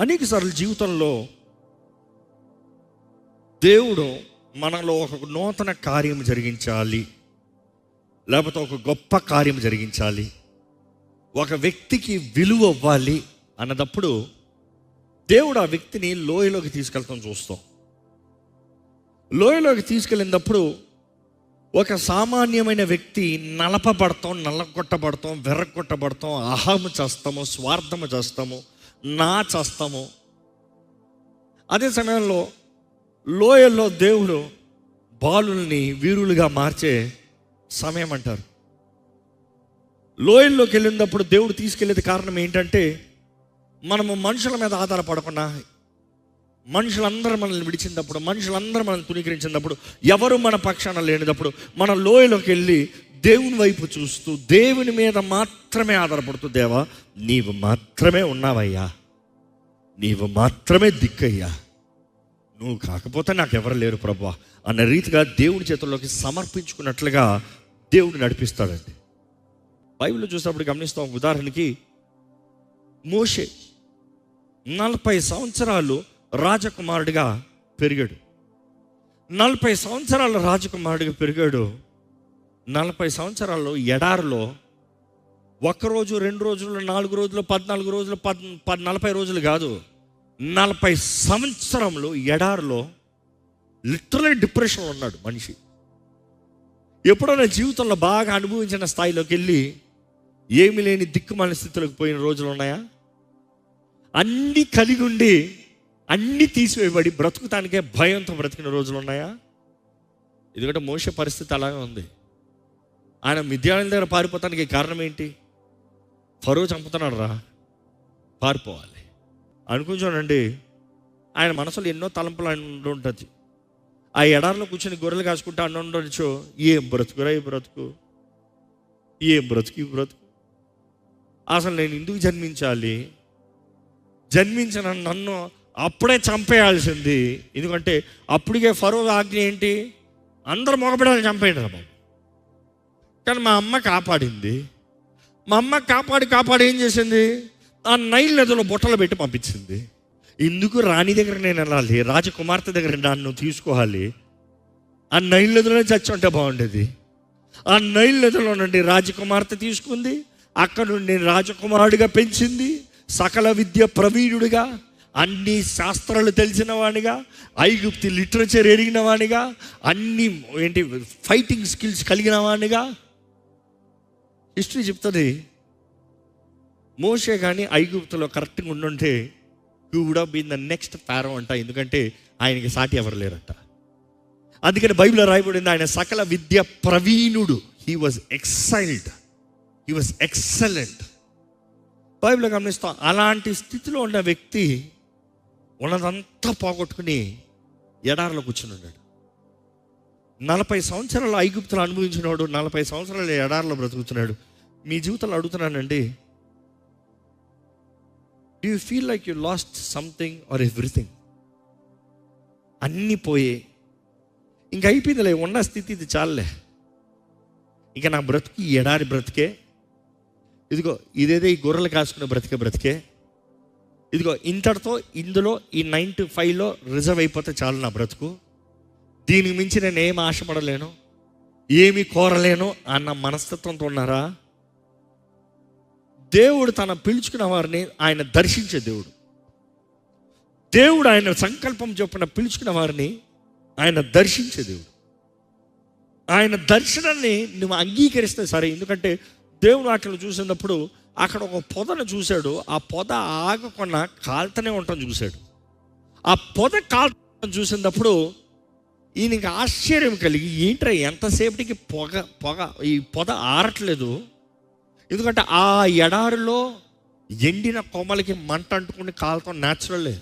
అనేక సార్లు జీవితంలో దేవుడు మనలో ఒక నూతన కార్యం జరిగించాలి. లేకపోతే ఒక గొప్ప కార్యం జరిగించాలి. ఒక వ్యక్తికి విలువ అవ్వాలి అన్నదప్పుడు దేవుడు ఆ వ్యక్తిని లోయలోకి తీసుకెళ్తాం చూస్తాం. లోయలోకి తీసుకెళ్ళినప్పుడు ఒక సామాన్యమైన వ్యక్తి నలపబడతాం నల్లగొట్టబడతాం వెర్రగొట్టబడతాం అహము చేస్తాము స్వార్థము చేస్తాము నా చస్తము. అదే సమయంలో లోయల్లో దేవుడు బాలుల్ని వీరులుగా మార్చే సమయం అంటారు. లోయల్లోకి వెళ్ళినప్పుడు దేవుడు తీసుకెళ్ళేది కారణం ఏంటంటే మనము మనుషుల మీద ఆధారపడకుండా మనుషులందరూ మనల్ని విడిచినప్పుడు మనుషులందరూ మనల్ని తునీకరించినప్పుడు ఎవరు మన పక్షాన లేనిటప్పుడు మన లోయలోకి వెళ్ళి దేవుని వైపు చూస్తూ దేవుని మీద మాత్రమే ఆధారపడుతూ దేవా నీవు మాత్రమే ఉన్నావయ్యా. నీవు మాత్రమే దిక్కయ్యా. నువ్వు కాకపోతే నాకు ఎవరు లేరు ప్రభా అన్న రీతిగా దేవుడి చేతుల్లోకి సమర్పించుకున్నట్లుగా దేవుడు నడిపిస్తాడండి. బైబిల్ చూసినప్పుడు గమనిస్తాం ఉదాహరణకి మోషే నలభై సంవత్సరాలు రాజకుమారుడిగా పెరిగాడు. నలభై సంవత్సరాలు రాజకుమారుడిగా పెరిగాడు. నలభై సంవత్సరాల్లో ఎడారిలో ఒక్కరోజు రెండు రోజులు నాలుగు రోజులు పద్నాలుగు రోజులు పద్ పద్ నలభై రోజులు కాదు. నలభై సంవత్సరంలో ఎడారిలో లిటరలీ డిప్రెషన్లో ఉన్నాడు మనిషి. ఎప్పుడైనా జీవితంలో బాగా అనుభవించిన స్థాయిలోకి వెళ్ళి ఏమి లేని దిక్కుమాలిన స్థితిలోకి పోయిన రోజులు ఉన్నాయా? అన్నీ కలిగి ఉండి అన్నీ తీసివేయబడి బ్రతుకుతానికే భయంతో బ్రతికిన రోజులు ఉన్నాయా? ఎందుకంటే మోస పరిస్థితి అలాగే ఉంది. ఆయన మిద్యాలయం దగ్గర పారిపోతానికి కారణం ఏంటి? ఫరో చంపుతున్నాడు రా పారిపోవాలి. అనుకుంటానండి ఆయన మనసులో ఎన్నో తలంపులు ఆయన ఉంటుంది. ఆ ఎడారిలో కూర్చొని గొర్రెలు కాసుకుంటా అన్న ఉండొచ్చు ఏం బ్రతుకురా ఈ బ్రతుకు? ఏం బ్రతుకు ఈ బ్రతుకు? అసలు నేను ఎందుకు జన్మించాలి? జన్మించిన నన్ను అప్పుడే చంపేయాల్సింది. ఎందుకంటే అప్పటికే ఫరో ఆజ్ఞ ఏంటి? అందరు మగబిడ్డలు చంపేయండి రా బాబు. కానీ మా అమ్మ కాపాడింది. మా అమ్మ కాపాడి కాపాడి ఏం చేసింది? ఆ నైల్ నదిలో బుట్టలు పెట్టి పంపించింది. ఎందుకు రాణి దగ్గర నేను వెళ్ళాలి? రాజకుమార్తె దగ్గర నన్ను తీసుకోవాలి. ఆ నైల్ నదిలోనే చచ్చి ఉంటే బాగుండేది. ఆ నైల్ నదిలో నుండి రాజకుమార్తె తీసుకుంది. అక్కడ నుండి రాజకుమారుడిగా పెంచింది. సకల విద్య ప్రవీణుడిగా అన్ని శాస్త్రాలు తెలిసిన వాడిగా ఐగుప్తి లిటరేచర్ ఎరిగిన వాడిగా అన్ని ఏంటి ఫైటింగ్ స్కిల్స్ కలిగిన వాడిగా హిస్టరీ చెప్తుంది. మోసే కానీ ఐగుప్తులో కరెక్ట్గా ఉండుంటే you would been the next pharaoh అంట ఎందుకంటే ఆయనకి సాటి ఎవరు లేరంట. అందుకని బైబిల్లో రాయబడింది ఆయన సకల విద్య ప్రవీణుడు. He was exiled he was excellent బైబిల్లో గమనిస్తాం అలాంటి స్థితిలో ఉన్న వ్యక్తి ఉన్నదంతా పోగొట్టుకుని ఎడారిలో కూర్చుని ఉన్నాడు. నలభై సంవత్సరాలు ఐగుప్తులు అనుభవించినవాడు నలభై సంవత్సరాలు ఎడారిలో బ్రతుకుతున్నాడు. మీ జీవితంలో అడుగుతున్నానండి do you feel like you lost something or everything అన్నీ పోయే. ఇంక అయిపోయిందిలే ఉన్న స్థితి ఇది చాలే ఇక నా బ్రతుకు ఎడారి బ్రతికే. ఇదిగో ఇదేదో ఈ గొర్రెలు కాసుకునే బ్రతికే బ్రతికే. ఇదిగో ఇంతటితో ఇందులో ఈ నైన్ టు ఫైవ్లో రిజర్వ్ అయిపోతే చాలు నా బ్రతుకు. దీనికి మించి నేను ఏం ఆశపడలేను ఏమి కోరలేను అన్న మనస్తత్వంతో ఉన్నారా? దేవుడు తన పిలుచుకున్న వారిని ఆయన దర్శించే దేవుడు. దేవుడు ఆయన సంకల్పం చొప్పున పిలుచుకున్న వారిని ఆయన దర్శించే దేవుడు. ఆయన దర్శనాన్ని నువ్వు అంగీకరిస్తే సరే ఎందుకంటే దేవుడు అట్లా చూసినప్పుడు అక్కడ ఒక పొదను చూశాడు. ఆ పొద ఆగకుండా కాలుతూనే ఉండటం చూశాడు. ఆ పొద కాల్తడం చూసినప్పుడు ఈయనకి ఆశ్చర్యం కలిగి ఏంట్రా ఎంతసేపటికి పొగ పొగ ఈ పొద ఆరట్లేదు? ఎందుకంటే ఆ ఎడారిలో ఎండిన కొమ్మలకి మంట అంటుకుని కాలతో న్యాచురలే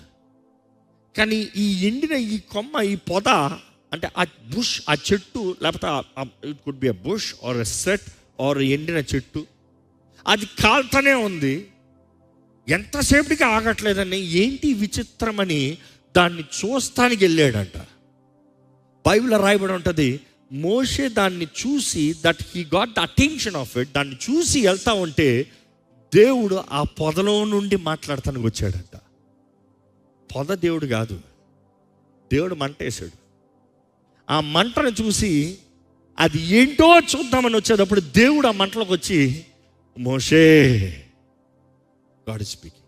కానీ ఈ ఎండిన ఈ కొమ్మ ఈ పొద అంటే ఆ బుష్ ఆ చెట్టు లేకపోతే it could be a bush or a set or ఎండిన చెట్టు అది కాల్తనే ఉంది. ఎంతసేపటికి ఆగట్లేదని ఏంటి విచిత్రమని దాన్ని చూస్తానికి వెళ్ళాడంట. బైబిల్ రాయబడి ఉంటుంది మోషే దాన్ని చూసి that he got the attention of it దాన్ని చూసి వెళ్తా ఉంటే దేవుడు ఆ పొదలో నుండి మాట్లాడతానికి వచ్చాడంట. పొద దేవుడు కాదు. దేవుడు మంట వేసాడు ఆ మంటను చూసి అది ఏంటో చూద్దామని వచ్చేటప్పుడు దేవుడు ఆ మంటలోకి వచ్చి మోషే గాడ్ స్పీకింగ్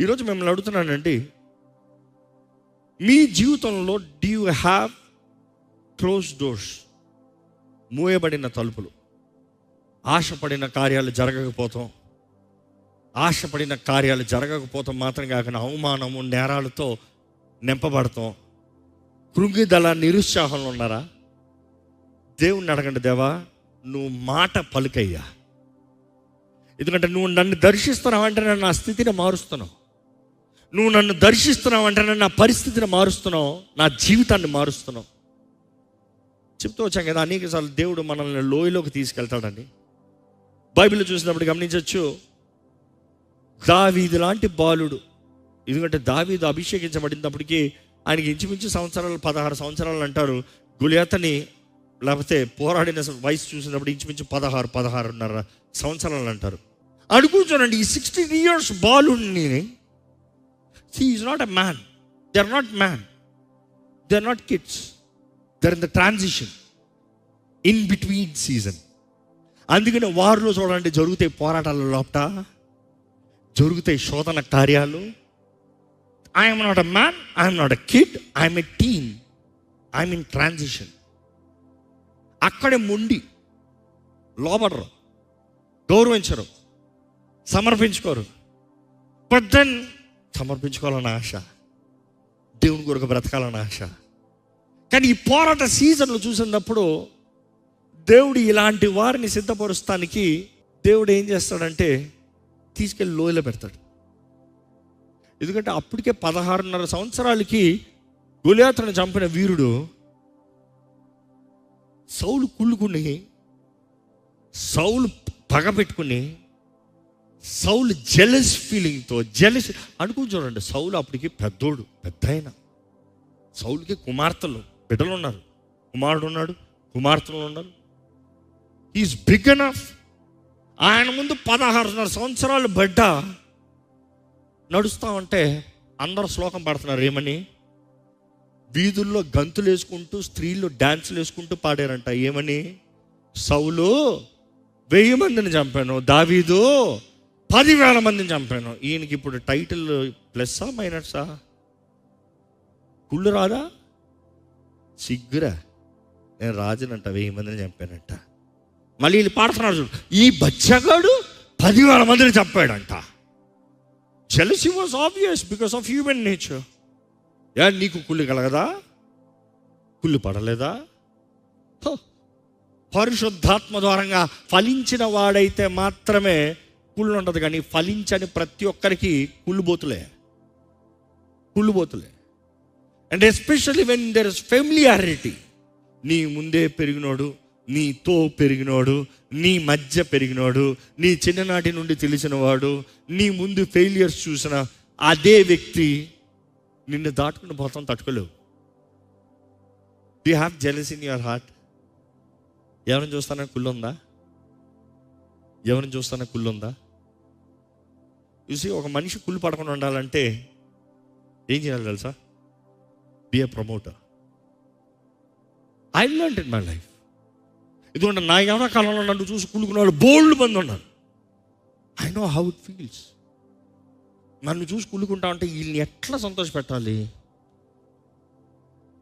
ఈరోజు మిమ్మల్ని అడుగుతున్నానండి మీ జీవితంలో do you have close doors మూయబడిన తలుపులు. ఆశపడిన కార్యాలు జరగకపోతాం. ఆశపడిన కార్యాలు జరగకపోతాం మాత్రం కాకుండా అవమానము నేరాలతో నింపబడతాం. కృంగిదల నిరుత్సాహంలో ఉన్నారా? దేవుణ్ణి అడగండి దేవా నువ్వు మాట పలుకయ్యా. ఎందుకంటే నువ్వు నన్ను దర్శిస్తున్నావు అంటే నన్ను నా స్థితిని మారుస్తున్నావు. నువ్వు నన్ను దర్శిస్తున్నావు అంటే నా పరిస్థితిని మారుస్తున్నావు నా జీవితాన్ని మారుస్తున్నావు. చెప్తూ వచ్చాం కదా అనేకసార్లు దేవుడు మనల్ని లోయలోకి తీసుకెళ్తాడని బైబిల్ చూసినప్పుడు గమనించవచ్చు దావీదు లాంటి బాలుడు ఎందుకంటే దావీదు అభిషేకించబడినప్పటికీ ఆయనకి ఇంచుమించు సంవత్సరాలు పదహారు సంవత్సరాలు అంటారు. గులియాతని లేకపోతే పోరాడిన వయసు చూసినప్పుడు ఇంచుమించు పదహారు పదహారున్నర సంవత్సరాలు అంటారు. అనుకుంటానండి ఈ సిక్స్టీన్ ఇయర్స్ బాలుడిని. He is not a man they are not man they are not kids there in the transition in between season అందుకని వారిలో చూడండి జరుగుతాయి పోరాటాల లోపట జరుగుతాయి శోధన కార్యాలు. I'm not a man I'm not a kid I'm a team I'm in transition అక్కడే మొండి లోబడరు గౌరవించరు సమర్పించుకోరు. బట్ దెన్ సమర్పించుకోవాలన్న ఆశ దేవుని కొరకు బ్రతకాలన్న ఆశ. కానీ ఈ పోరాట సీజన్లు చూసినప్పుడు దేవుడు ఇలాంటి వారిని సిద్ధపరుస్తానికి దేవుడు ఏం చేస్తాడంటే తీసుకెళ్ళి లోయలో పెడతాడు. ఎందుకంటే అప్పటికే పదహారున్నర సంవత్సరాలకి గులియాతను చంపిన వీరుడు సౌలు కుళ్ళుకుని సౌలు పగపెట్టుకుని సౌలు జెలస్ ఫీలింగ్తో జెలస్ అనుకుని చూడండి సౌలు అప్పటికి పెద్దోడు పెద్ద ఆయన సౌలుకి కుమార్తెలు. బిడ్డలు ఉన్నారు కుమారుడు ఉన్నాడు కుమార్తెలు ఉన్నారు. ఈజ్ బిగ్ ఎనఫ్ ఆయన ముందు పదహారున్నర సంవత్సరాలు బిడ్డ. నడుస్తామంటే అందరు శ్లోకం పడుతున్నారు ఏమని? వీధుల్లో గంతులు వేసుకుంటూ స్త్రీలు డ్యాన్సులు వేసుకుంటూ పాడారంట ఏమని? సౌలు వెయ్యి మందిని చంపాను దావీదు పదివేల మందిని చంపాను. ఈయనకి ఇప్పుడు టైటిల్ ప్లస్సా మైనర్సా కుళ్ళు రాదా? సిగ్గురా నేను రాజునంట వెయ్యి మందిని చంపానంట. మళ్ళీ వీళ్ళు పాడుతున్నారు చూడు. ఈ బచ్చగాడు పదివేల మందిని చంపాడంట. Jealousy was obvious because of human nature yeah నీకు కుళ్ళు కలగదా? కుళ్ళు పడలేదా. పరిశుద్ధాత్మ ద్వారంగా ఫలించిన వాడైతే మాత్రమే కుళ్ళు ఉండదు కానీ ఫలించని ప్రతి ఒక్కరికి కుళ్ళుబోతులే కుళ్ళుబోతులే and especially when there is familiarity నీ ముందే పెరిగినోడు నీతో పెరిగినోడు నీ మధ్య పెరిగినోడు నీ చిన్ననాటి నుండి తెలిసినవాడు నీ ముందు ఫెయిలియర్స్ చూసిన అదే వ్యక్తి నిన్ను దాటుకుని పోతాం తట్టుకోలేవు. You have jealous in your heart ఎవరిని చూస్తానా కుళ్ళుందా? ఎవరిని చూస్తానా కుళ్ళుందా? చూసి ఒక మనిషి కుళ్ళు పడకుండా ఉండాలంటే ఏం చేయాలి తెలుసా? Be a promoter I learn in my life ఎందుకంటే నా యవన కాలంలో నన్ను చూసి వాళ్ళు బోల్డ్ మంది ఉన్నారు. I know how it feels నన్ను చూసి కుళ్ళుకుంటా ఉంటే వీళ్ళని ఎట్లా సంతోషపెట్టాలి?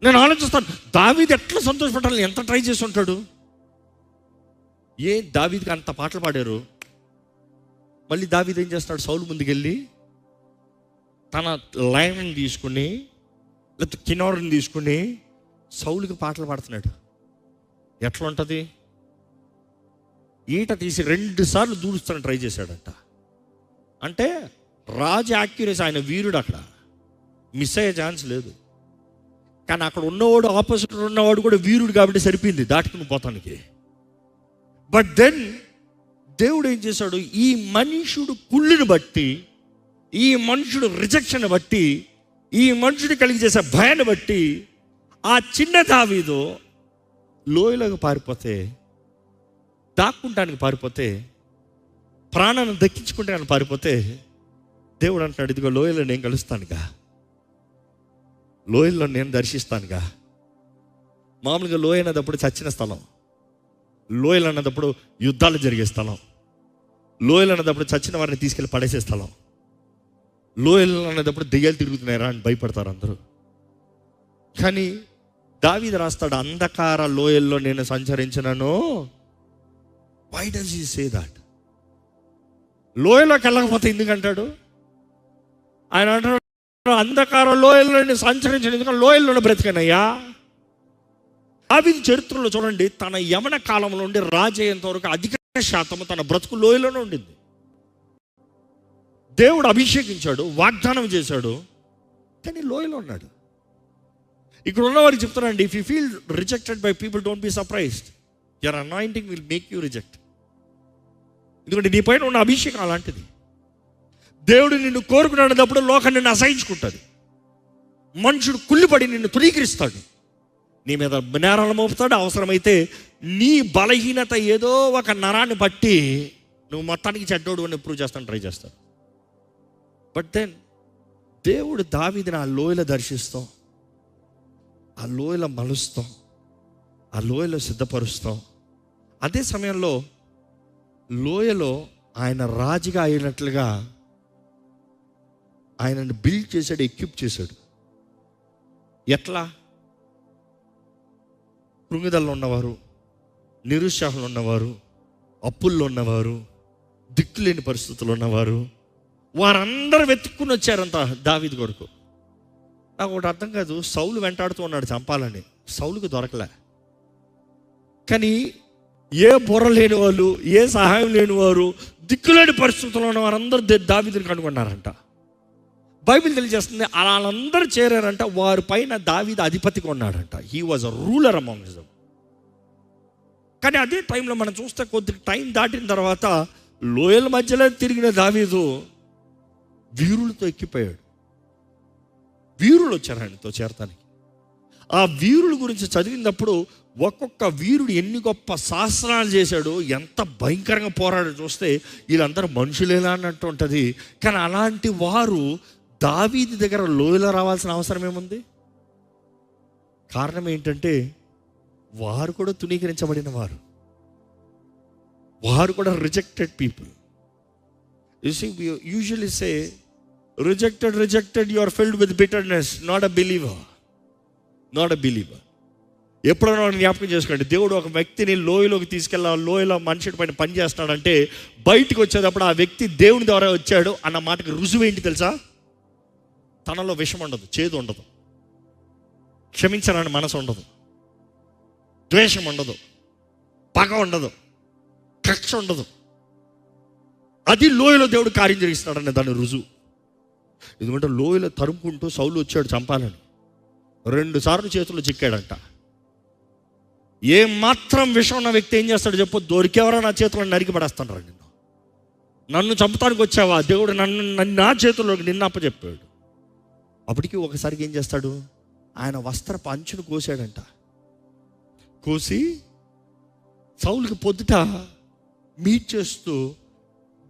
నేను ఆలోచిస్తాను దావీది ఎట్లా సంతోషపెట్టాలి? ఎంత ట్రై చేసి ఉంటాడు? ఏ దావీదికి అంత పాటలు పాడారు? మళ్ళీ దావీది ఏం చేస్తాడు? సౌలు ముందుకెళ్ళి తన లైన్ తీసుకుని లేకపోతే కిన్నోర్ని తీసుకుని సౌలుకి పాటలు పాడుతున్నాడు. ఎట్లా ఉంటుంది? ఈట తీసి రెండు సార్లు దూడుస్తాను ట్రై చేశాడంట. అంటే రాజు యాక్యురేస్ ఆయన వీరుడు అక్కడ. మిస్ అయ్యే ఛాన్స్ లేదు. కానీ అక్కడ ఉన్నవాడు ఆపోజిట్ ఉన్నవాడు కూడా వీరుడు కాబట్టి సరిపోయింది దాటుకుని పోతానికి. బట్ దెన్ దేవుడు ఏం చేశాడు? ఈ మనుషుడు కుళ్ళుని బట్టి ఈ మనుషుడు రిజెక్షన్ బట్టి ఈ మనుషుడు కలిగి చేసే భయాన్ని బట్టి ఆ చిన్న దావీదు లోయలోకి పారిపోతే దాక్కుంటానికి పారిపోతే ప్రాణాన్ని దక్కించుకుంటే పారిపోతే దేవుడు అంటున్నాడు ఇదిగో లోయలో నేను కలుస్తానుగా. లోయల్లో నేను దర్శిస్తానుగా. మామూలుగా లోయ అన్నదప్పుడు చచ్చిన స్థలం లోయలు అన్నదప్పుడు యుద్ధాలు జరిగే స్థలం లోయలు అన్నదప్పుడు చచ్చిన వారిని తీసుకెళ్ళి పడేసే స్థలం. లోయలు అనేటప్పుడు దెయ్యాలు తిరుగుతున్నాయా అని భయపడతారు అందరూ. కానీ దావీద రాస్తాడు అంధకార లోయల్లో నేను సంచరించినను. Why does he say that లోయలోకి వెళ్ళకపోతే ఎందుకంటాడు ఆయన అంటాడు అంధకార లోయల్లో నేను సంచరించిన ఎందుకంటే లోయల్లోనే బ్రతికానయ్యా. దావీదు చరిత్రలో చూడండి తన యమన కాలంలో ఉండి రాజయ్యేంత వరకు అధిక శాతము తన బ్రతుకు లోయలోనే ఉండింది. దేవుడు అభిషేకించాడు వాగ్దానం చేశాడు. కానీ లోయలో ఉన్నాడు. ఇక్కడ ఉన్నవారికి చెప్తానండి if you feel rejected by people don't be surprised your anointing will make you reject ఎందుకంటే నీ పైన ఉన్న అభిషేకం అలాంటిది. దేవుడు నిన్ను కోరుకున్నప్పుడు లోకం నిన్ను అసహించుకుంటుంది. మనుషుడు కుళ్ళిపడి నిన్ను తురీకరిస్తాడు నీ మీద నేరాలు మోపుతాడు. అవసరమైతే నీ బలహీనత ఏదో ఒక నరాన్ని బట్టి నువ్వు మొత్తానికి చెడ్డోడు అని ప్రూవ్ చేస్తాను ట్రై చేస్తాడు బట్ దెన్ దేవుడు దావీదిని ఆ లోయలో దర్శిస్తాం. ఆ లోయలో మలుస్తాం. ఆ లోయలో సిద్ధపరుస్తాం. అదే సమయంలో లోయలో ఆయన రాజుగా అయినట్లుగా ఆయనను బిల్డ్ చేశాడు ఎక్విప్ చేశాడు. ఎట్లా? కృంగిదల్లో ఉన్నవారు నిరుత్సాహంలో ఉన్నవారు అప్పుల్లో ఉన్నవారు దిక్కులేని పరిస్థితుల్లో ఉన్నవారు వారందరూ వెతుక్కుని వచ్చారంత దావీది కొరకు. నాకు ఒకటి అర్థం కాదు సౌలు వెంటాడుతూ ఉన్నాడు చంపాలని. సౌలుకు దొరకలే. కానీ ఏ బుర్ర లేని వాళ్ళు ఏ సహాయం లేని వారు దిక్కులేని పరిస్థితుల్లో ఉన్న వారందరూ దావిదిని కనుగొన్నారంట. బైబిల్ తెలియజేస్తుంది అలా వాళ్ళందరూ చేరారంట వారి పైన దావీదు అధిపతిగా ఉన్నాడంట. He was a ruler among కానీ అదే టైంలో మనం చూస్తే కొద్ది టైం దాటిన తర్వాత లోయల మధ్యలో తిరిగిన దావీదు వీరులతో ఎక్కిపోయాడు. వీరులు వచ్చారు ఆయనతో చేరటానికి. ఆ వీరుల గురించి చదివినప్పుడు ఒక్కొక్క వీరుడు ఎన్ని గొప్ప శాస్త్రాలు చేశాడు ఎంత భయంకరంగా పోరాడు చూస్తే వీళ్ళందరూ మనుషులేలా అన్నట్టు ఉంటుంది. కానీ అలాంటి వారు దావీది దగ్గర లోయలో రావాల్సిన అవసరం ఏముంది? కారణం ఏంటంటే వారు కూడా తునీకరించబడిన వారు. వారు కూడా rejected people you see usually say rejected rejected you are filled with bitterness not a believer not a believer ఎప్పుడైనా జ్ఞాపకం చేసుకోండి. దేవుడు ఒక వ్యక్తిని లోయలోకి తీసుకెళ్ళా లోయలో మనిషి పైన పని చేస్తున్నాడంటే బయటికి వచ్చేటప్పుడు ఆ వ్యక్తి దేవుని ద్వారా వచ్చాడు అన్న మాటకి రుజువు ఏంటి తెలుసా? తనలో విషం ఉండదు చేదు ఉండదు. క్షమించాలని మనసు ఉండదు. ద్వేషం ఉండదు. పగ ఉండదు. కక్ష ఉండదు. అది లోయలో దేవుడు కార్యం జరిగిస్తాడనే దాని రుజువు. ఎందుకంటే లోయలో తరుముకుంటూ సౌలు వచ్చాడు చంపాలని. రెండు సార్లు చేతుల్లో చిక్కాడంట. ఏ మాత్రం విషం ఉన్న వ్యక్తి ఏం చేస్తాడు చెప్పు దొరికేవరా నా చేతులను నరికి పడేస్తాడు నిన్ను. నన్ను చంపడానికి వచ్చావా? దేవుడు నన్ను నన్ను నా చేతుల్లోకి నిన్న అప్పచెప్పాడు అప్పటికి ఒకసారికి ఏం చేస్తాడు? ఆయన వస్త్ర పంచును కోసాడంట. కోసి సౌలుకి పొద్దుట మీట్ చేస్తూ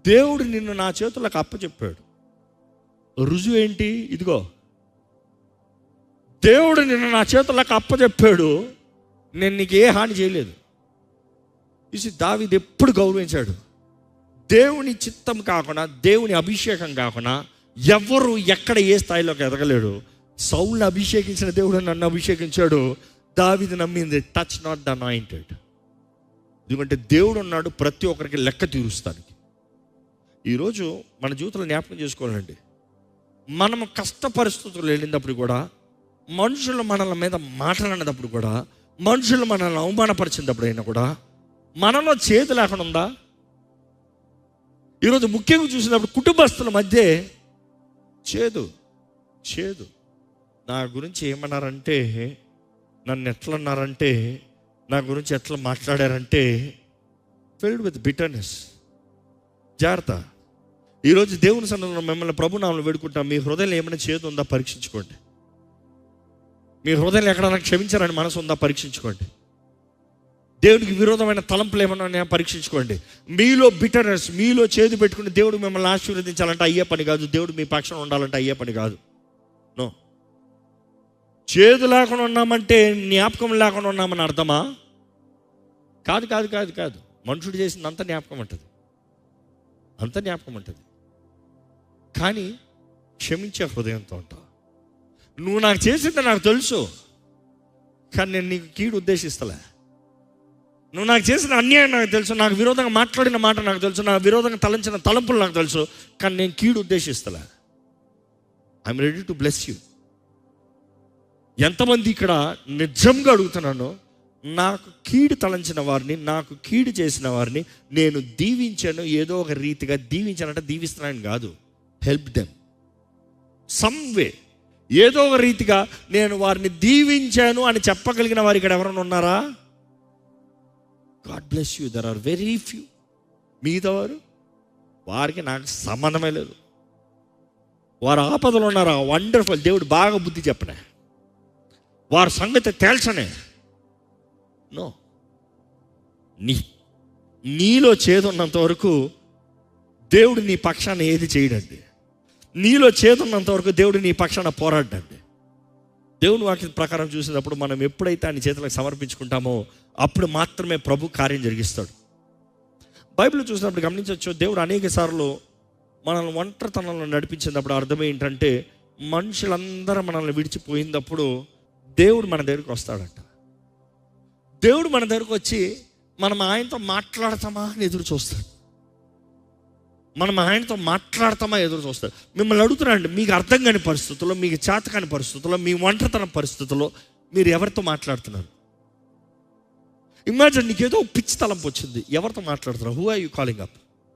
దేవుడు నిన్ను నా చేతులకు అప్పచెప్పాడు. రుజువు ఏంటి? ఇదిగో. దేవుడు నిన్ను నా చేతులకు అప్పచెప్పాడు. నేను నీకు ఏ హాని చేయలేదు. ఇసి దావిది ఎప్పుడు గౌరవించాడు? దేవుని చిత్తం కాకుండా దేవుని అభిషేకం కాకుండా ఎవరు ఎక్కడ ఏ స్థాయిలోకి ఎదగలేడు. సౌల్ని అభిషేకించిన దేవుడు నన్ను అభిషేకించాడు. దావిది నమ్మింది టచ్ నాట్ ద అనాయింటెడ్ ఎందుకంటే దేవుడు ఉన్నాడు ప్రతి ఒక్కరికి లెక్క తీరుస్తానికి. ఈరోజు మన జీవితంలో జ్ఞాపకం చేసుకోవాలండి. మనము కష్ట పరిస్థితులు వెళ్ళినప్పుడు కూడా మనుషులు మనల మీద మాట్లాడినప్పుడు కూడా మనుషులు మనల్ని అవమానపరిచినప్పుడు అయినా కూడా మనలో చేతి లేకుండా ఉందా? ఈరోజు ముఖ్యంగా చూసినప్పుడు కుటుంబస్తుల మధ్య చేదు చేదు. నా గురించి ఏమన్నారంటే నన్ను ఎట్లన్నారంటే నా గురించి ఎట్లా మాట్లాడారంటే ఫిల్డ్ విత్ బిటర్నెస్ జాగ్రత్త. ఈరోజు దేవుని సన్నిధిలో మిమ్మల్ని ప్రభు నామని వేడుకుంటాం. మీ హృదయంలో ఏమైనా చేదు ఉందా? పరీక్షించుకోండి. మీ హృదయం ఎక్కడైనా క్షమించారని మనసు ఉందా? పరీక్షించుకోండి. దేవునికి విరోధమైన తలంపులు ఏమన్నా ఉన్నాయా? పరీక్షించుకోండి. మీలో బిటర్నెస్ మీలో చేదు పెట్టుకుని దేవుడు మిమ్మల్ని ఆశీర్వదించాలంటే అయ్యే పని కాదు. దేవుడు మీ పక్షం ఉండాలంటే అయ్యే పని కాదు. నో. చేదు లేకుండా ఉన్నామంటే జ్ఞాపకం లేకుండా ఉన్నామని అర్థమా? కాదు కాదు కాదు కాదు. మనుషుడు చేసింది అంత జ్ఞాపకం ఉంటుంది. అంత జ్ఞాపకం ఉంటుంది. కానీ క్షమించే హృదయంతో ఉంటావు. నువ్వు నాకు చేసింది నాకు తెలుసు. కానీ నేను నీకు కీడు ఉద్దేశిస్తలే. నువ్వు నాకు చేసిన అన్యాయం నాకు తెలుసు. నాకు విరోధంగా మాట్లాడిన మాట నాకు తెలుసు. నాకు విరోధంగా తలంచిన తలంపులు నాకు తెలుసు. కానీ నేను కీడు ఉద్దేశిస్తలే. I'm ready to bless you ఎంతమంది ఇక్కడ నిజంగా అడుగుతున్నాను నాకు కీడు తలంచిన వారిని నాకు కీడు చేసిన వారిని నేను దీవించాను. ఏదో ఒక రీతిగా దీవించానంటే దీవిస్తున్నాను కాదు. హెల్ప్ దెమ్ సమ్ వే ఏదో ఒక రీతిగా నేను వారిని దీవించాను అని చెప్పగలిగిన వారు ఇక్కడ ఎవరైనా ఉన్నారా? God bless you there are very few మిగతా వారు? వారికి నాకు సంబంధమే లేదు. వారు ఆపదలు ఉన్నారా. వండర్ఫుల్ దేవుడు బాగా బుద్ధి చెప్పనే. వారి సంగతి తేల్చనే. నో నీ నీలో చేదున్నంత వరకు దేవుడు నీ పక్షాన ఏది చేయడండి. నీలో చేతున్నంత వరకు దేవుడు నీ పక్షాన పోరాడండి. దేవుని వాక్యం ప్రకారం చూసినప్పుడు మనం ఎప్పుడైతే ఆయన చేతులకు సమర్పించుకుంటామో అప్పుడు మాత్రమే ప్రభు కార్యం జరిగిస్తాడు. బైబిల్ చూసినప్పుడు గమనించవచ్చు దేవుడు అనేక సార్లు మనల్ని ఒంటరితనంలో నడిపించినప్పుడు అర్థం ఏంటంటే మనుషులందరూ మనల్ని విడిచిపోయినప్పుడు దేవుడు మన దగ్గరికి వస్తాడంట. దేవుడు మన దగ్గరకు వచ్చి మనం ఆయనతో మాట్లాడతామా అని ఎదురు చూస్తాడు. మనం ఆయనతో మాట్లాడతామా ఎదురు చూస్తాడు. మిమ్మల్ని అడుగుతున్నాండి మీకు అర్థం కాని పరిస్థితుల్లో మీకు చేత కాని పరిస్థితుల్లో మీ ఒంటరితన పరిస్థితుల్లో మీరు ఎవరితో మాట్లాడుతున్నారు? ఇమాజిన్ నీకు ఏదో పిచ్చి తలంపు వచ్చింది ఎవరితో మాట్లాడుతున్నారు? Who are you calling up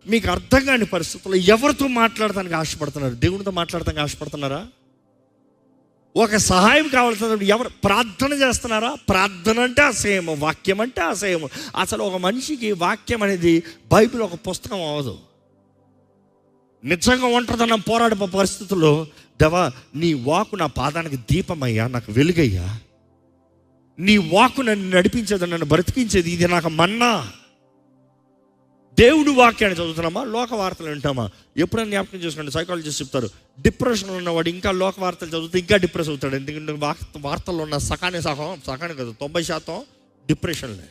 మీకు అర్థం కాని పరిస్థితుల్లో ఎవరితో మాట్లాడటానికి ఆశపడుతున్నారు? దేవునితో మాట్లాడటానికి ఆశపడుతున్నారా? ఒక సహాయం కావాల్సినప్పుడు ఎవరు? ప్రార్థన చేస్తున్నారా? ప్రార్థన అంటే అసహ్యము వాక్యం అంటే అసహ్యము అసలు ఒక మనిషికి వాక్యం అనేది బైబిల్ ఒక పుస్తకం అవ్వదు. నిజంగా ఒంటరితనం పోరాడే పరిస్థితుల్లో దేవా నీ వాకు నా పాదానికి దీపమయ్యా నాకు వెలుగయ్యా. నీ వాకు నన్ను నడిపించేది నన్ను బ్రతికించేది ఇది నాకు మన్నా. దేవుడు వాక్యాన్ని చదువుతున్నామా? లోక వార్తలు వింటామా? ఎప్పుడైనా జ్ఞాపకం చేసుకోండి. సైకాలజిస్ట్ చెప్తారు డిప్రెషన్లో ఉన్నవాడు ఇంకా లోక వార్తలు చదివితే ఇంకా డిప్రెస్ అవుతాడు. ఎందుకంటే వార్త వార్తల్లో ఉన్న సకానే సగం సకానే కదా తొంభై శాతం డిప్రెషన్లే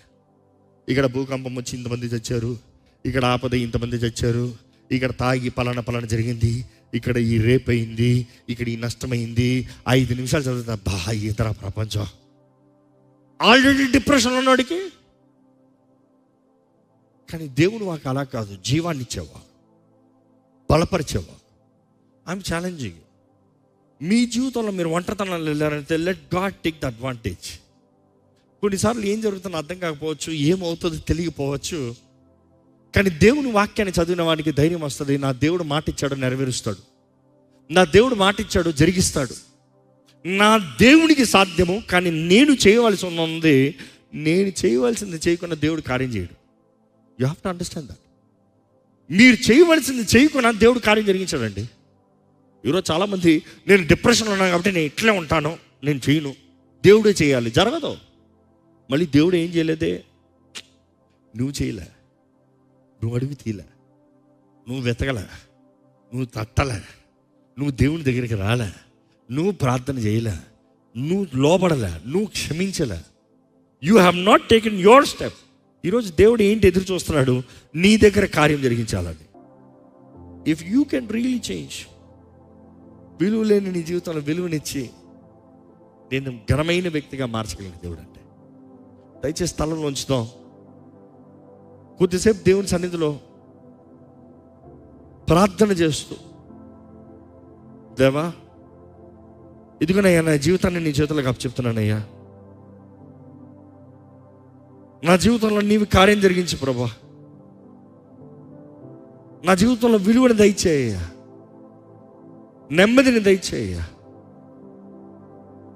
ఇక్కడ భూకంపం వచ్చి ఇంతమంది చచ్చారు ఇక్కడ ఆపద ఇంతమంది చచ్చారు ఇక్కడ తాగి పలానా పలానా జరిగింది ఇక్కడ ఈ రేప్ అయింది ఇక్కడ ఈ నష్టమైంది ఐదు నిమిషాలు చదువుతా బా ఇతర ప్రపంచం. ఆల్రెడీ డిప్రెషన్ ఉన్నవాడికి కానీ దేవుడు మాకు అలా కాదు. జీవాన్ని ఇచ్చేవా బలపరిచేవా ఐఎమ్ ఛాలెంజింగ్ మీ జీవితంలో మీరు ఒంటరితనం వెళ్ళారంటే let God take the advantage కొన్నిసార్లు ఏం జరుగుతుందో అర్థం కాకపోవచ్చు ఏమవుతుందో తెలియకపోవచ్చు కానీ దేవుని వాక్యాన్ని చదివిన వాడికి ధైర్యం వస్తుంది. నా దేవుడు మాట ఇచ్చాడు నెరవేరుస్తాడు. నా దేవుడు మాట ఇచ్చాడు జరిగిస్తాడు. నా దేవునికి సాధ్యము కానీ నేను చేయవలసి ఉన్నది నేను చేయవలసింది చేయకుండా దేవుడు కార్యం చేయడు. You have to understand that మీరు చేయవలసింది చేయకుండా దేవుడు కార్యం జరిగించాడండి. ఈరోజు చాలామంది నేను డిప్రెషన్లో ఉన్నాను కాబట్టి నేను ఇట్లే ఉంటాను నేను చేయను. దేవుడే చేయాలి. జరగదు. మళ్ళీ దేవుడు ఏం చేయలేదే? నువ్వు చేయలే. నువ్వు అడుగు తీయలే. నువ్వు వెతకలే. నువ్వు తట్టలే. నువ్వు దేవుని దగ్గరికి రాలే. నువ్వు ప్రార్థన చేయలే. నువ్వు లోపడలే నువ్వు క్షమించలే. You have not taken your step ఈరోజు దేవుడు ఏంటి ఎదురు చూస్తున్నాడు? నీ దగ్గర కార్యం జరిగించాలని if you can really change విలువ లేని నీ జీవితంలో విలువనిచ్చి నేను ఘనమైన వ్యక్తిగా మార్చగలిగిన దేవుడు అంటే దయచేసి స్థలంలో ఉంచుదాం. కొద్దిసేపు దేవుని సన్నిధిలో ప్రార్థన చేస్తూ దేవా ఇదిగోనయ్యా నా జీవితాన్ని నీ చేతులకు అప్పచెప్తున్నానయ్యా. నా జీవితంలో నీవు కార్యం జరిగించు ప్రభా. నా జీవితంలో విలువని దయచేయ నెమ్మదిని దయచేయ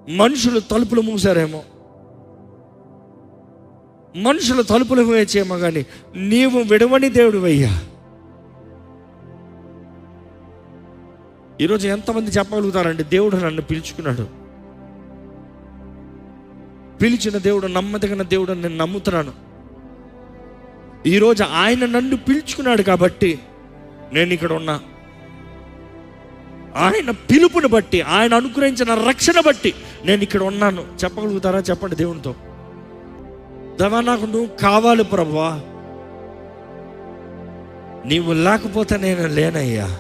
మనుషులు తలుపులు మూసారేమో. మనుషులు తలుపులు వేచేమో కానీ నీవు విడవని దేవుడు అయ్యా ఈరోజు ఎంతమంది చెప్పగలుగుతారంటే దేవుడు నన్ను పిలుచుకున్నాడు. పిలిచిన దేవుడు నమ్మదగిన దేవుడు నేను నమ్ముతున్నాను. ఈరోజు ఆయన నన్ను పిలుచుకున్నాడు కాబట్టి నేను ఇక్కడ ఉన్నా. ఆయన పిలుపుని బట్టి ఆయన అనుగ్రహించిన రక్షణ బట్టి నేను ఇక్కడ ఉన్నాను. చెప్పగలుగుతారా? చెప్పండి దేవునితో. దేవా నాకు నువ్వు కావాలి ప్రభువా. నీవు లేకపోతే నేను లేనయ్యా.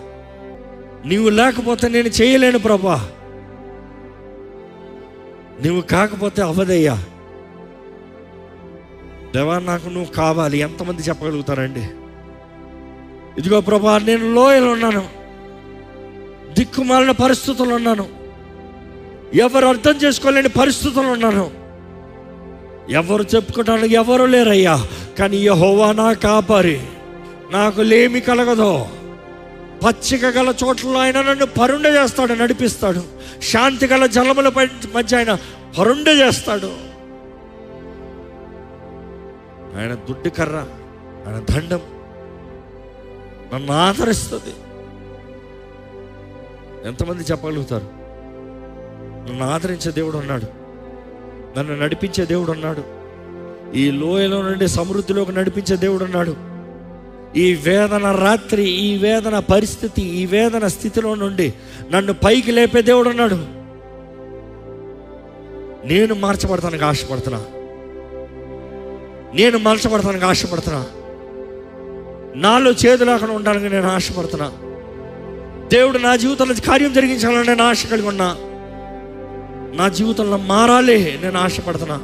నీవు లేకపోతే నేను చేయలేను ప్రభా నువ్వు కాకపోతే అవ్వదయ్యా. దేవా నాకు నువ్వు కావాలి. ఎంతమంది చెప్పగలుగుతారండి? ఇదిగో ప్రభా నేను లోయలో ఉన్నాను. దిక్కుమాలిన పరిస్థితులు ఉన్నాను. ఎవరు అర్థం చేసుకోలేని పరిస్థితులు ఉన్నాను. ఎవరు చెప్పుకోవడానికి ఎవరు లేరయ్యా. కానీ యహోవా నా కాపరి. నాకు లేమి కలగదు. పచ్చిక గల చోట్ల ఆయన నన్ను పరుండ చేస్తాడు నడిపిస్తాడు. శాంతి గల జలముల పై- మధ్య ఆయన పరుండ చేస్తాడు. ఆయన దుడ్డు కర్ర ఆయన దండం నన్ను ఆదరిస్తుంది. ఎంతమంది చెప్పగలుగుతారు? నన్ను ఆదరించే దేవుడు ఉన్నాడు. నన్ను నడిపించే దేవుడు ఉన్నాడు. ఈ లోయలో నుండి సమృద్ధిలోకి నడిపించే దేవుడు ఉన్నాడు. ఈ వేదన రాత్రి ఈ వేదన పరిస్థితి ఈ వేదన స్థితిలో నుండి నన్ను పైకి లేపే దేవుడు అన్నాడు నేను మార్చబడతానికి ఆశపడుతున్నా. నేను మార్చబడతానికి ఆశపడుతున్నా. నాలో చేదు ఉండడానికి నేను ఆశపడుతున్నా. దేవుడు నా జీవితంలో కార్యం జరిగించాలని నేను ఆశ కలిగి ఉన్నా. నా జీవితంలో మారాలి నేను ఆశపడుతున్నా.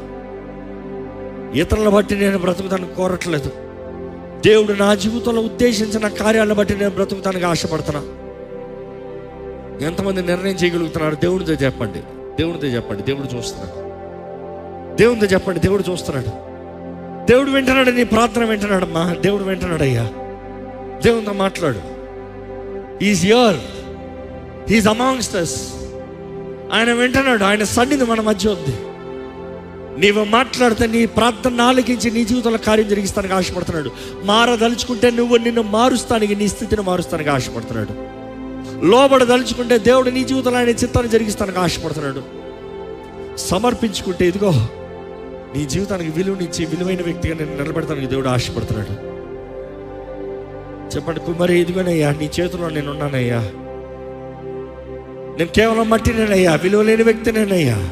ఇతరుల బట్టి నేను బ్రతుకుతాను కోరట్లేదు. దేవుడు నా జీవితంలో ఉద్దేశించిన కార్యాలను బట్టి నేను బ్రతుకుతానికి ఆశపడుతున్నా. ఎంతమంది నిర్ణయం చేయగలుగుతున్నారు? దేవునితో చెప్పండి. దేవునితో చెప్పండి. దేవుడు చూస్తున్నాడు. దేవునితో చెప్పండి. దేవుడు చూస్తున్నాడు. దేవుడు వింటున్నాడు. నీ ప్రార్థన వింటున్నాడమ్మా దేవుడు వింటున్నాడు అయ్యా. దేవునితో మాట్లాడు. Is your he's amongst us ఆయన వింటున్నాడు. ఆయన సన్నిధి మన మధ్య ఉంది. నీవు మాట్లాడితే నీ ప్రార్థన ఆలకించి నీ జీవితంలో కార్యం జరిగిస్తానికి ఆశపడుతున్నాడు. మారదలుచుకుంటే నువ్వు నిన్ను మారుస్తానికి నీ స్థితిని మారుస్తానికి ఆశపడుతున్నాడు. లోబడ దలుచుకుంటే దేవుడు నీ జీవితంలో ఆయన చిత్తాన్ని జరిగిస్తానికి ఆశపడుతున్నాడు. సమర్పించుకుంటే ఇదిగో నీ జీవితానికి విలువనిచ్చి విలువైన వ్యక్తిగా నేను నిలబెడతానికి దేవుడు ఆశపడుతున్నాడు. చెప్పండి కుమారి ఇదిగోనయ్యా నీ చేతిలో నేను ఉన్నానయ్యా నేను కేవలం మట్టినేనయ్యా విలువ లేని వ్యక్తినేనయ్యా.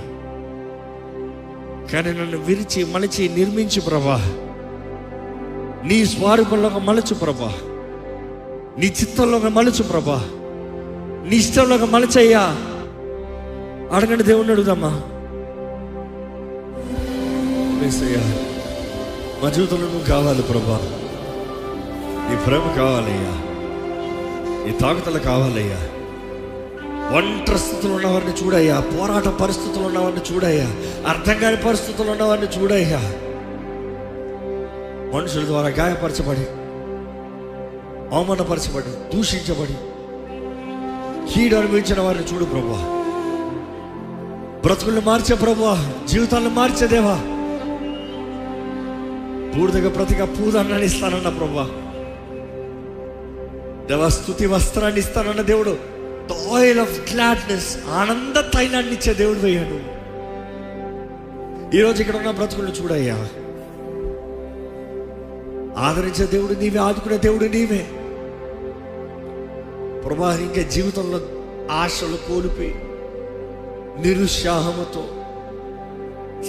కానీ నన్ను విరిచి మలిచి నిర్మించి ప్రభా. నీ స్వరూపంలోకి మలచు ప్రభా. నీ చిత్తంలోకి మలచు ప్రభా. నీ ఇష్టంలోకి మలచయ్యా. అడగండి దేవుణ్ణి అడుగుదామా? యేసయ్యా, మా జీవితంలో నువ్వు కావాలి ప్రభా. నీ ప్రేమ కావాలయ్యా. నీ తాగుతలు కావాలయ్యా. ఒంటరి స్థితిలో ఉన్నవారిని చూడయ్యా. పోరాట పరిస్థితులు ఉన్నవారిని చూడయ్యా. అర్థం కాని పరిస్థితులు ఉన్నవారిని చూడయ్యా. మనుషుల ద్వారా గాయపరచబడి అవమానపరచబడి దూషించబడి కీడు అనుభవించిన వారిని చూడు ప్రభా బ్రతుకుల్ని మార్చే ప్రభా జీవితాలను మార్చే దేవా. బూడిదగా ప్రతిగా పూదన్నాన్ని ఇస్తానన్న ప్రభా దేవా స్థుతి వస్త్రాన్ని ఇస్తానన్న దేవుడు. ఆయిల్ ఆఫ్ గ్లాడ్నెస్ ఆనంద తైలాన్ని ఇచ్చే దేవుడు అయ్యాడు. ఈరోజు ఇక్కడ ఉన్న బ్రతుకులు చూడయ్యా. ఆదరించే దేవుడు నీవే ఆదుకునే దేవుడు నీవే. ప్రభా ఇంకా జీవితంలో ఆశలు కోల్పోయి నిరుత్సాహముతో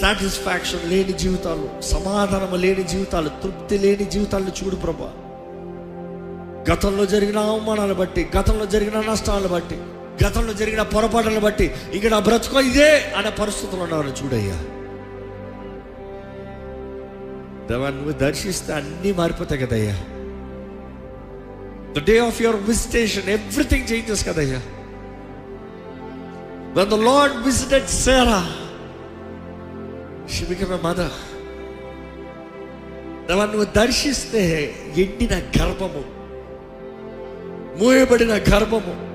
సాటిస్ఫాక్షన్ లేని జీవితాలు సమాధానం లేని జీవితాలు తృప్తి లేని జీవితాలను చూడు ప్రభా. గతంలో జరిగిన అవమానాలు బట్టి గతంలో జరిగిన నష్టాలను బట్టి గతంలో జరిగిన పొరపాట్లను బట్టి ఇక నా బ్రతుకు ఇదే అనే పరిస్థితులు ఉన్నారని చూడయ్యా. దేవా నువ్వు దర్శిస్తే అన్నీ మారిపోతాయి కదయ్యా. The day of your visitation everything changes కదయ్యా. When the Lord visited Sarah, she became a mother. దేవా నువ్వు దర్శిస్తే ఎండిన గర్భము మూయబడిన గర్భము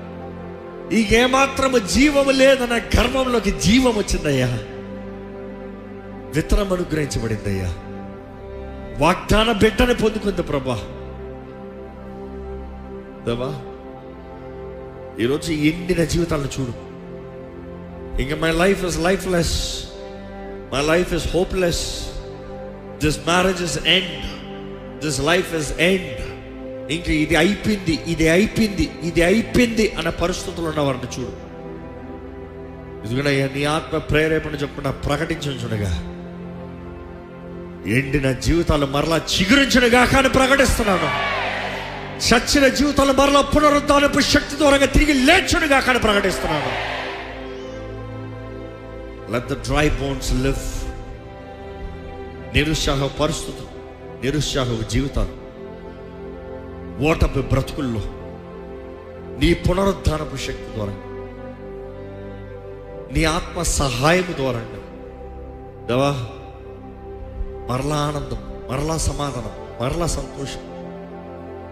ఈకేమాత్రము జీవము లేదన్న గర్భంలోకి జీవం వచ్చిందయ్యా. విత్తనం అనుగ్రహించబడిందయ్యా. వాగ్దాన బిడ్డని పొందుకుంది ప్రభా. దేవా ఈరోజు ఈ ఎండిన జీవితాలను చూడు. ఇంకా my life is lifeless. My life is hopeless. This marriage is end. This life is end. ఇంకా ఇది అయిపోయింది ఇది అయిపోయింది ఇది అయిపోయింది అన్న పరిస్థితులు ఉన్నవారిని చూడు. ఎందుకంటే నీ ఆత్మ ప్రేరేపణ చెప్పున ప్రకటించుంచునుగా ఎండిన జీవితాలు మరలా చిగురించునుగా కానీ ప్రకటిస్తున్నాను. చచ్చిన జీవితాలు మరలా పునరుద్ధానపు శక్తి దూరంగా తిరిగి లేచునుగా కానీ ప్రకటిస్తున్నాను. Let the dry bones live నిరుత్సాహ పరిస్థితులు నిరుత్సాహ జీవితాలు. ఓటమి బ్రతుకుల్లో నీ పునరుద్ధానపు శక్తి ద్వారా నీ ఆత్మ సహాయం ద్వారా దేవా మరలా ఆనందం మరలా సమాధానం మరలా సంతోషం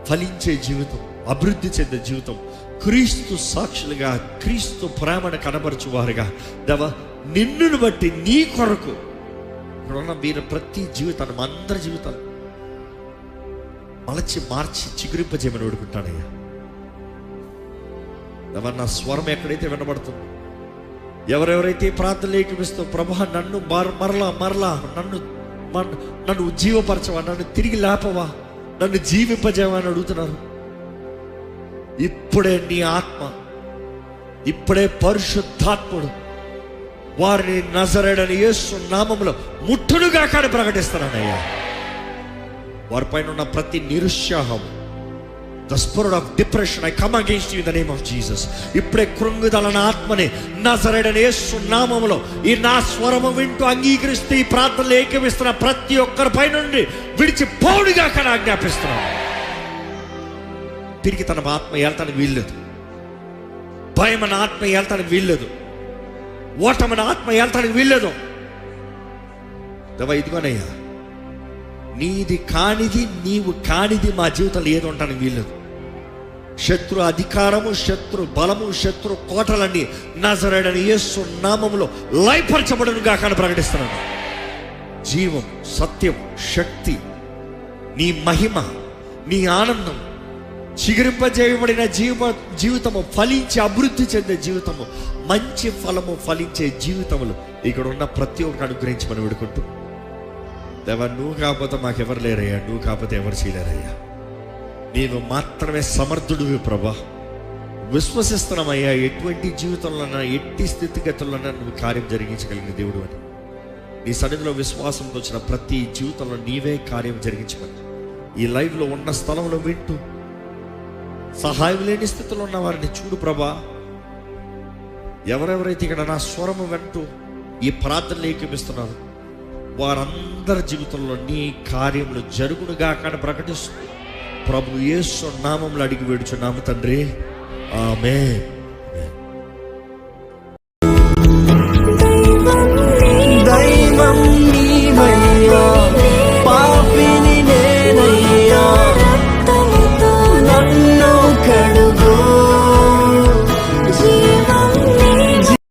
ఫలించే జీవితం అభివృద్ధి చెందే జీవితం క్రీస్తు సాక్షులుగా క్రీస్తు ప్రేమను కనబరచువారుగా. దవ నిన్నును బట్టి నీ కొరకు రుణ మీరు ప్రతి జీవితాన్ని అందరి జీవితాలు మలచి మార్చి చిగురింపజేయమని వేడుకుంటానయ్యా. దేవా నా స్వరం ఎక్కడైతే వినబడుతుందో ఎవరెవరైతే ప్రార్థనలు ఏకిపిస్తూ ప్రభా నన్ను మర మరలా మరలా నన్ను నన్ను ఉజ్జీవపరచవా నన్ను తిరిగి లేపవా నన్ను జీవింపజేవా అని అడుగుతున్నారు. ఇప్పుడే నీ ఆత్మ ఇప్పుడే పరిశుద్ధాత్ముడు వారిని నజరేడని యేసు నామంలో ముట్టుడుగా కానీ ప్రకటిస్తున్నానయ్యా. వారిపైన ఉన్న ప్రతి నిరుత్సాహం the spirit of depression I come against you the name of Jesus ఇప్పుడే కృంగుదలన ఆత్మని నజరడని యేసు నామములో ఈ నా స్వరము వింటూ అంగీకరిస్తూ ఈ ప్రార్థనలు ఏకమిస్తున్న ప్రతి ఒక్కరి పై నుండి విడిచి పౌడిగా కానీ ఆజ్ఞాపిస్తున్నాను తిరిగి తన ఆత్మ వెళ్తానికి వీల్లేదు. భయం అన్న ఆత్మ వెళ్తానికి వీల్లేదు. ఓటమన ఆత్మ వెళ్తానికి వీల్లేదు. దేవా ఇదిగోనయ్యా నీది కానిది నీవు కానిది మా జీవితంలో ఏది ఉండడానికి వీల్లేదు. శత్రు అధికారము శత్రు బలము శత్రు కోటలన్నీ నజరడని యేసు నామములో లయపరచబడను కానీ ప్రకటిస్తున్నాను జీవం సత్యం శక్తి నీ మహిమ నీ ఆనందం చిగురింపజేయబడిన జీవ జీవితము ఫలించి అభివృద్ధి చెందే జీవితము మంచి ఫలము ఫలించే జీవితములు ఇక్కడ ఉన్న ప్రతి ఒక్కరు మనం వేడుకుంటూ దేవా నువ్వు కాకపోతే మాకెవరు లేరయ్యా నువ్వు కాకపోతే ఎవరు చేయలేరయ్యా. నీవు మాత్రమే సమర్థుడివి ప్రభా. విశ్వసిస్తున్నామయ్యా ఎటువంటి జీవితంలోనైనా ఎట్టి స్థితిగతుల్లోనైనా నువ్వు కార్యం జరిగించగలిగిన దేవుడు అని. నీ సన్నిధిలో విశ్వాసంతో వచ్చిన ప్రతి జీవితంలో నీవే కార్యం జరిగించమని. ఈ లైవ్లో ఉన్న స్థలంలో వింటూ సహాయం లేని స్థితిలో ఉన్న వారిని చూడు ప్రభా. ఎవరెవరైతే ఇక్కడ నా స్వరము వింటూ ఈ ప్రార్థనలు ఏకమిస్తున్నారు వారందరి జీవితంలో నీ కార్యములు జరుగునుగా కానీ ప్రకటిస్తూ ప్రభు యేసు నామంలో అడిగి వేడుచున్నాము తండ్రి. ఆమె